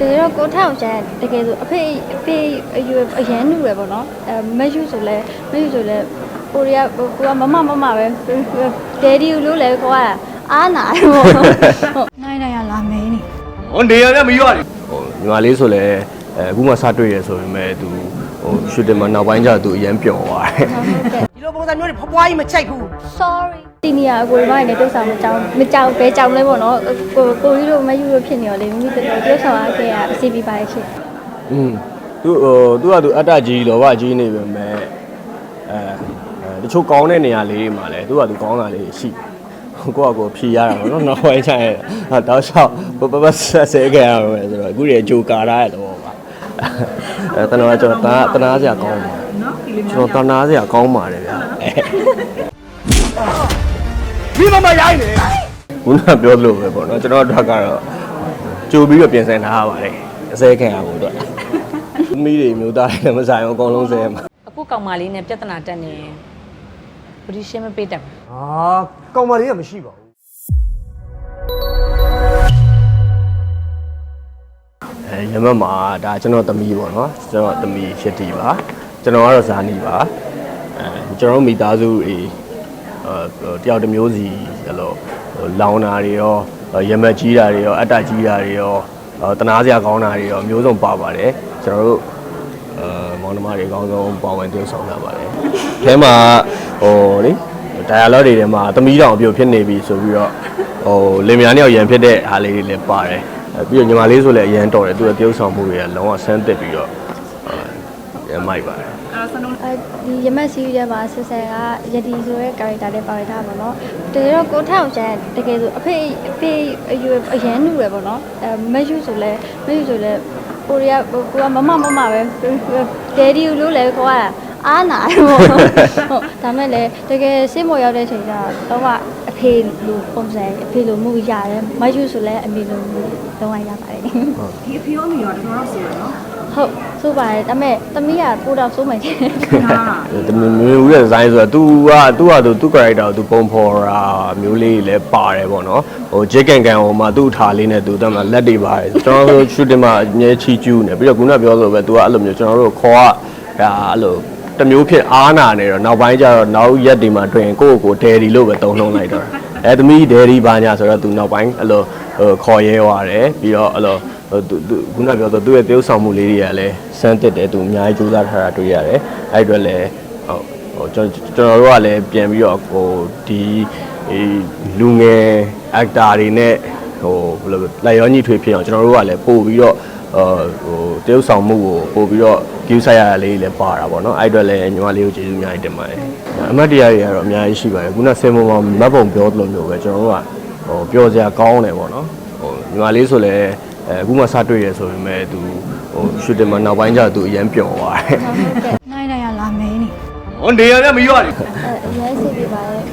တကယ်တော့ကိုထောက်ချန်တကယ်ဆိုအဖေအဖေအယူအရန်နူရယ်ပေါ့နော်အဲမယူဆိုလဲမယူဆိုလဲကိုရီးယားကိုကမမမမပဲဒယ်ဒီလို့လဲကိုကအားနာတယ်ပေါ့ဟုတ်နိုင်နိုင်ရလာမင်းနေဟိုနေရတဲ့မရွရဟိုညီမလေးဆိုလည်းအဲအခုမှစတွေ့ရဆိုပေမဲ့သူဟိုရှူတင်မှာနောက်ပိုင်းကျသူအရန်ပျော်သွားတယ်ဟုတ်ကဲ့ဒီလိုပုံစံမျိုးတွေဖွားဖွားကြီးမချိုက်ဘူး sorry တီနီယာအကိုရီမိုင်းနဲ့တုတ်ဆောင်မကြောင်မကြောင်ပဲကြောင်လဲပေါ့နော်ကိုကိုကြီးတို့မယူလို့ဖြစ်နေရောလေမိမိတို့တုတ်ဆောင်အားခဲ့ရအစီပြပါရဲ့ရှင့်อืมသူဟိုသူကသူအတ္တကြီးလောဘကြီးနေပေမဲ့အဲအဲတချို့ကောင်းတဲ့နေရာလေးတွေမှာလည်းသူကသူကောင်းတာလေးတွေရှိဟိုကိုကကိုဖြီရတာပေါ့နော်နောက်ပိုင်းကျရင်ဟာတောက်လျှောက်ပပပဆက်ဆဲခဲ့ရမယ်ဆိုတော့အခုတွေဂျိုကာရတဲ့သဘောပါအဲတနာကျွန်တော်တနာတနာစရာကောင်းတယ်ကျွန်တော်တနာစရာကောင်းပါတယ်ဗျာအဲ မိမမရိုင်းနေခုနပြောသလိုပဲပေါ့နော်ကျွန်တော်တို့ကတော့ကြိုပြီးတော့ပြင်ဆင်ထားရပါတယ်အစဲခံရဖို့အတွက်သမီးတွေမျိုးသားတွေလည်းမဆိုင်အောင်အကုန်လုံးစဲမှာအခုကောင်မလေးနဲ့ပြဿနာတက်နေဘယ်ရှင်းမပေးတတ်ဘူးဟာကောင်မလေးကမရှိပါဘူးအဲရမတ်မှာဒါကျွန်တော်သမီးပေါ့နော်ကျွန်တော်သမီးရှစ်တီပါကျွန်တော်ကတော့ဇာနီပါအဲကျွန်တော်တို့မိသားစုတွေအဲ တယောက်တစ်မျိုးစီအဲ့လိုဟိုလောင်တာတွေရောရမတ်ကြီးတာတွေရောအတ္တကြီးတာတွေရောအဲတနာစရာကောင်းတာတွေရောမျိုးစုံပါပါတယ်ကျွန်တော်တို့အဲမောင်နှမတွေအကောင်းဆုံးပါဝင်သွင်းဆောင်ကြပါတယ်အဲမှာဟိုလေ dialogue တွေထဲမှာသမီးတောင်အပြုတ်ဖြစ်နေပြီဆိုပြီးတော့ဟိုလင်မယားနှစ်ယောက်ရန်ဖြစ်တဲ့ဟာလေးတွေလည်းပါတယ်အဲပြီးတော့ညီမလေးဆိုလည်းအရန်တော်တယ်သူကတရုပ်ဆောင်မှုတွေကလုံးဝဆန်းသက်ပြီးတော့အဲရမိုက်ပါတယ် အဲဒီရမက်စီးရဲမှာဆက်ဆယ်ကယတီဆိုတဲ့ character လေးပါရတာပေါ့နော်တကယ်တော့ကိုထောက်ချန်တကယ်ဆိုအဖေအဖေအယူအရန်နူရယ်ပေါ့နော်အဲမယူဆိုလဲမယူဆိုလဲကိုရီးယားကိုကမမမမပဲဒယ်ဒီလို့လဲကိုကအားနာတယ်ပေါ့ဟုတ်ဒါမဲ့လေတကယ်စိတ်မော်ရောက်တဲ့အချိန်ကျတော့တော့အဖေလိုပုံစံအဖေလိုမှုရတယ်မယူဆိုလဲအမေလိုမှုတော့ရပါတယ်ဒီအဖေရောမိရောတော်တော်ဆိုရနော် ဟုတ်ဆိုပါတယ်ဒါပေမဲ့သမီးကပို့တော့စိုးမယ်တဲ့ ဟာ တမမျိုးဦးရဲ့ဒီဇိုင်းဆိုတော့ तू က तू က तू သူ character ကို तू ပုံဖော်တာမျိုးလေးလည်းပါတယ်ပေါ့နော်ဟိုဂျက်ကန်ကန်ဟိုမှာသူ့ထားလေးနဲ့ तू တမ်းမှာလက်တွေပါတယ်ကျွန်တော်တို့ shooting မှာအမြဲချီကျူးနေပြီးတော့ခုနပြောလို့ပဲ तू ကအဲ့လိုမျိုးကျွန်တော်တို့ခေါ်ကဒါအဲ့လိုတမျိုးဖြစ်အားနာနေတော့နောက်ပိုင်းကျတော့နောက်ရက်ဒီမှာတွင်ကိုယ့်ကိုယ်ကိုဒယ်ဒီလို့ပဲတုံ့နှုံလိုက်တော့တာအဲသမီးဒယ်ဒီပါညာဆိုတော့ तू နောက်ပိုင်းအဲ့လိုဟိုခေါ်ရဲသွားတယ်ပြီးတော့အဲ့လိုဟို तू ခုနပြောတော့သူ့ရဲ့တရုပ်ဆောင်မှုလေးတွေကလည်းစမ်းတစ်တယ်သူအများကြီးကြိုးစားထားတာတွေ့ရတယ်အဲ့အတွက်လည်းဟုတ်ဟိုကျွန်တော်ကျွန်တော်တို့ကလည်းပြန်ပြီးတော့ဟိုဒီဒီလူငယ် actor တွေနဲ့ဟိုဘယ်လိုလက်ရောညှိထွေးဖြစ်အောင်ကျွန်တော်တို့ကလည်းပို့ပြီးတော့ဟိုတရုပ်ဆောင်မှုကိုပို့ပြီးတော့ view ဆိုင်ရတာလေးလည်းပါတာပေါ့နော်အဲ့အတွက်လည်းညီမလေးကိုကျေးဇူးအများကြီးတင်ပါတယ်အမတ်တရားတွေကတော့အများကြီးရှိပါတယ်ခုနဆင်မုံမှာမတ်ပုံပြောသလိုမျိုးပဲကျွန်တော်တို့ကဟိုပြောစရာကောင်းတယ်ပေါ့နော်ဟိုညီမလေးဆိုလည်း အဲအခုမှစတွေ့ရဆိုပေမဲ့သူဟိုရှူတင်မှာနောက်ပိုင်းကျသူအရန်ပျော်သွားတယ် နိုင်နိုင်ရလာမင်းနေ ဟိုနေရတဲ့မရွရ အဲအရင်စိတ်ပြပါတယ်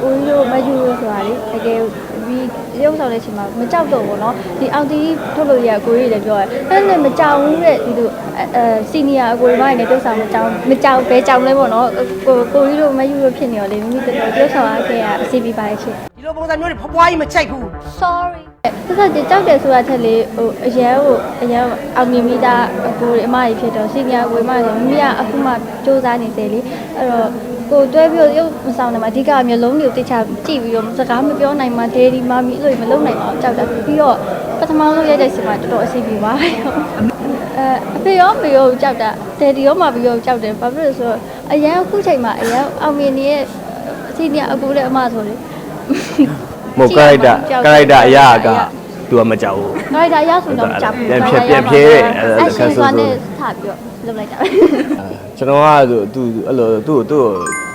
ဟိုဦးတို့မယူလို့ဆိုတာလေတကယ်ဒီရုပ်ဆောင်တဲ့အချိန်မှာမကြောက်တော့ဘူးเนาะဒီအောင်တီထုတ်လို့ရကိုကြီးလည်းပြောတယ်အဲ့နဲ့မကြောက်ဘူးတဲ့ဒီလိုအဲစီနီယာအကိုမိုင်းနဲ့တုတ်ဆောင်မကြောက်မကြောက်ပဲကြောက်လဲပေါ့เนาะကိုကိုကြီးတို့မယူလို့ဖြစ်နေရောလေမိမိတို့တုတ်ဆောင်အားခဲ့ရအစီပြပါရဲ့ရှင် ဒီလိုပုံစံမျိုးတွေဖွားဖွားကြီးမချိုက်ဘူး sorry ဆက်ဆက်ကြောက်တယ်ဆိုတာထက်လေဟိုအရန်ကိုအရန်အောင်မြင်မိတာအကိုအမကြီးဖြစ်တော့စီနီယာကိုအမကြီးဆိုမိကအခုမှစူးစမ်းနေသေးလေအဲ့တော့ကိုတွဲပြီးရုပ်မဆောင်နိုင်မှာအဓိကမျိုးလုံးတွေကိုတိချကြည့်ပြီးတော့စကားမပြောနိုင်မှာဒေဒီမာမီဆိုရင်မလုံးနိုင်အောင်ကြောက်တာပြီးတော့ပထမဆုံးရိုက်တဲ့စီမှာတော်တော်အဆင်ပြေပါအဲအဖေရောမေရောကြောက်တာဒေဒီရောမာမီရောကြောက်တယ်ဘာဖြစ်လို့လဲဆိုတော့အရန်အခုချိန်မှာအရန်အောင်မြင်နေတဲ့စီနီယာအကိုလည်းအမဆိုလေ မဟုတ် character character အရာကသူကမကြောက်ဘူး။ဒါဒါရဆိုတော့จับပြန်ဖြဲပြန်ဖြဲတဲ့အဲ့ဒါအဲ့ခရှင်က်ဆိုးစွာဆိုးနဲ့ထပြီးတော့လုပ်လိုက်တာပဲကျွန်တော်ကသူအဲ့လိုသူ့ကိုသူ့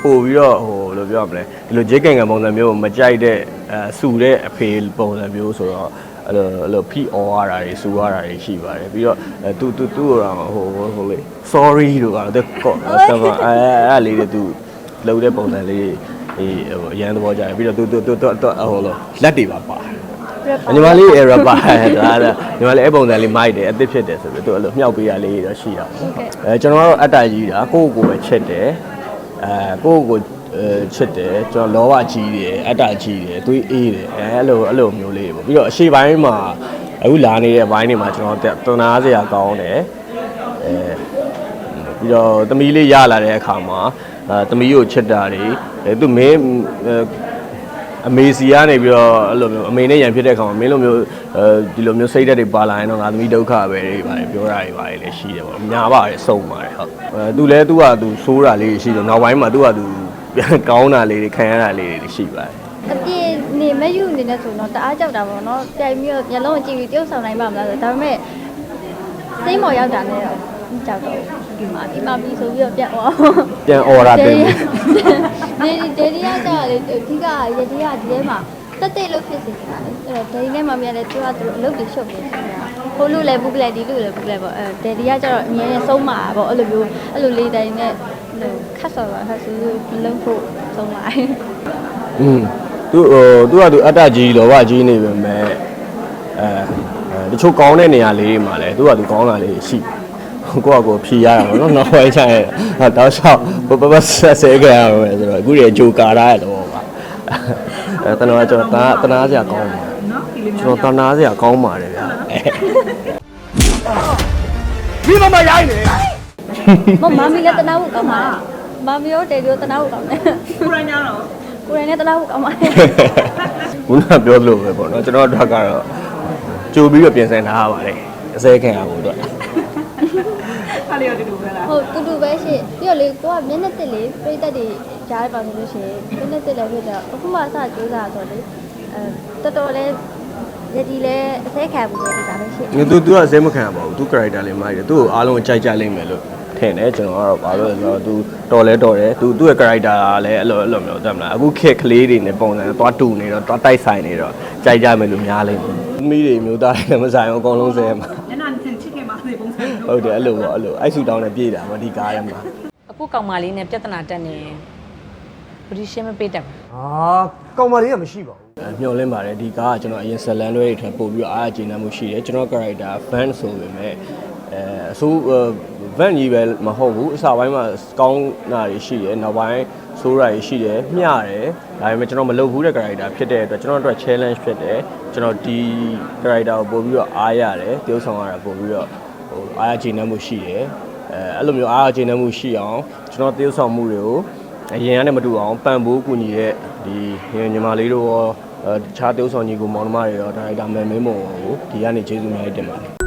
ကိုပို့ပြီးတော့ဟိုဘယ်လိုပြောရမလဲဒီလိုဂျိတ်ကန်ကန်ပုံစံမျိုးကိုမကြိုက်တဲ့အဲဆူတဲ့အဖေပုံစံမျိုးဆိုတော့အဲ့လိုအဲ့လိုဖိအော်ရတာတွေဆူရတာတွေရှိပါတယ်ပြီးတော့အဲသူသူသူ့ကိုတော့ဟိုဟိုလေ sorry တို့ကတော့တဲ့ကော့ဆမ်အဲအဲ့လေးတွေသူလှုပ်တဲ့ပုံစံလေး အေးဟိုအရန်သဘောကျတယ်ပြီးတော့သူသူသူဟိုလိုလက်တွေပါပါတယ်ညီမလေး error ပါဒါဒါညီမလေးအဲ့ပုံစံလေးမိုက်တယ်အသစ်ဖြစ်တယ်ဆိုပြီးသူအဲ့လိုမြောက်ပေးရလေးတော့ရှိတာပေါ့အဲကျွန်တော်ကတော့အတ္တကြီးတာကိုယ့်ကိုယ်ပဲချစ်တယ်အဲကိုယ့်ကိုယ်အဲချစ်တယ်ကျွန်တော်လောဘကြီးတယ်အတ္တကြီးတယ်သွေးအေးတယ်အဲအဲ့လိုအဲ့လိုမျိုးလေးပေါ့ပြီးတော့အရှိပိုင်းမှာဟအခုလာနေတဲ့ဘိုင်းတွေမှာကျွန်တော်တနာစရာကောင်းတယ်အဲပြီးတော့သမီးလေးရလာတဲ့အခါမှာ အဲသမီးကိုချစ်တာတွေအဲသူမင်းအဲအမေစီကနေပြီးတော့အဲ့လိုမျိုးအမေနဲ့ရန်ဖြစ်တဲ့အခါမှာမင်းလိုမျိုးအဲဒီလိုမျိုးစိတ်ဓာတ်တွေပါလာရင်တော့ငါသမီးဒုက္ခပဲတွေပါတယ်ပြောတာတွေပါတယ်လည်းရှိတယ်ပေါ့ညာပါတယ်စုံပါတယ်ဟုတ်အဲသူလည်းသူကသူဆိုးတာလေးရှိတယ်နောက်ပိုင်းမှာသူကသူပြန်ကောင်းတာလေးတွေခံရတာလေးတွေရှိပါတယ်အပြေနေမယူနေနဲ့ဆိုတော့တအားကြောက်တာပေါ့နော်ပြိုင်ပြီးတော့မျက်လုံးကြည့်ပြီးပြုတ်ဆောင်နိုင်ပါမလားဆိုဒါပေမဲ့စိတ်မော်ရောက်တာနဲ့တော့ ကြောက်တော့ဒီမှာဒီမှာပြီးဆိုပြီးတော့ပြတ်သွားပြန်အော်တာတင်ဒေဒီဒေဒီကကြလေအဓိကရဒီကဒီထဲမှာတက်တဲ့လို့ဖြစ်စီနေတာလေအဲ့တော့ဒေဒီနဲ့မမရလဲသူကသူအလုပ်တွေရှုပ်နေနေတာဟိုလူလည်းဘူးကလည်းဒီလူလည်းဘူးကလည်းပေါ့အဲဒေဒီကကြတော့အမြဲတမ်းဆုံးမှာပေါ့အဲ့လိုမျိုးအဲ့လိုလေးတိုင်းနဲ့ခတ်ဆော်ပါခတ်ဆူလုံးဖို့ဆုံးလာอืมသူဟိုသူကသူအတ္တကြီးလောဘကြီးနေပေမဲ့အဲအဲတချို့ကောင်းတဲ့နေရာလေးတွေမှာလည်းသူကသူကောင်းတာလေးတွေရှိ ကိုယ့်အကိုဖြီးရတာပေါ့နော်နောက်ပိုင်းကျရင်ဟာတောက်လျှောက်ပပပဆက်ဆဲကြရမယ်ဆိုတော့အခုတွေဂျိုကာရရတော့ပါအဲတနာကျွန်တော်တနာတနာစရာကောင်းတယ်နော်ဒီလိုမျိုးကျွန်တော်တနာစရာကောင်းပါတယ်ဗျာအဲမိမမရိုင်းနေမမမီလည်းတနာဖို့ကောင်းပါလားမမီရောဒေဒီရောတနာဖို့ကောင်းတယ်ကိုရိုင်းများတော့ကိုရိုင်းနဲ့တနာဖို့ကောင်းပါတယ်ခုနကပြောသလိုပဲပေါ့နော်ကျွန်တော်တို့ကတော့ကြိုပြီးတော့ပြင်ဆင်ထားရပါတယ်အစဲခင်ရဖို့အတွက် ဟုတ်တူတူပဲရှင့်ပြီးတော့လေကိုကမျက်နှာတစ်လေးပြိတ္တတွေကြားရပါလို့လို့ရှိရင်မျက်နှာတစ်လည်းဖြစ်တော့အခုမှအစကြိုးစားဆိုတော့လေအဲတော်တော်လေးရည်ဒီလည်းအစဲခံဘူးပဲဒီပါပဲရှင့်သူသူကအစဲမခံရပါဘူးသူ character လေးမိုက်တယ်သူ့ကိုအားလုံးကြိုက်ကြလိမ့်မယ်လို့ထင်တယ်ကျွန်တော်ကတော့ဘာလို့လဲဆိုတော့သူတော်လဲတော်တယ်သူသူ့ရဲ့ character ကလည်းအဲ့လိုအဲ့လိုမျိုးတတ်မလားအခုခက်ကလေးတွေနဲ့ပုံစံသွားတူနေတော့သွားတိုက်ဆိုင်နေတော့ကြိုက်ကြမယ်လို့များလိမ့်မယ်မိတွေမျိုးသားတွေလည်းမဆိုင်အောင်အကုန်လုံးစဲမှာ ညနာချစ်ခင်ပါစေပုံစံ ဟုတ်တယ်အဲ့လိုပေါ့အဲ့လိုအိုက်ဆူတောင်းနဲ့ပြေးတာမဒီကားရမှာအခုကောင်မလေးနဲ့ပြဿနာတက်နေဘယ်ဒီရှင်းမပေးတတ်ဘူးဟာကောင်မလေးကမရှိပါဘူးအဲမျောလင်းပါတယ်ဒီကားကကျွန်တော်အရင်ဇလန်လွဲတွေထပ်ပို့ပြီးတော့အားအကျဉ်းနှမှုရှိတယ်ကျွန်တော် character fan ဆိုပေမဲ့အဲအဆိုး van ကြီးပဲမဟုတ်ဘူးအစပိုင်းမှာကောင်းတာတွေရှိတယ်နောက်ပိုင်းဆိုးတာတွေရှိတယ်မျှတယ်ဒါပေမဲ့ကျွန်တော်မလုပ်ဘူးတဲ့ character ဖြစ်တဲ့အတွက်ကျွန်တော်တို့ challenge ဖြစ်တယ်ကျွန်တော်ဒီ character ကိုပို့ပြီးတော့အားရတယ်တရုပ်ဆောင်ရတာပို့ပြီးတော့ ဟိုအားအကျဉ်းနှမှုရှိတယ်အဲအဲ့လိုမျိုးအားအကျဉ်းနှမှုရှိအောင်ကျွန်တော်တရုပ်ဆောင်မှုတွေကိုအရင်ကနဲ့မတူအောင်ပံ့ပိုးကူညီတဲ့ဒီညီမလေးတို့ရောအဲတခြားတရုပ်ဆောင်ညီကိုမောင်နှမတွေရောဒါရိုက်တာမယ်မင်းမုံကိုဒီကနေကျေးဇူးများတင်ပါတယ်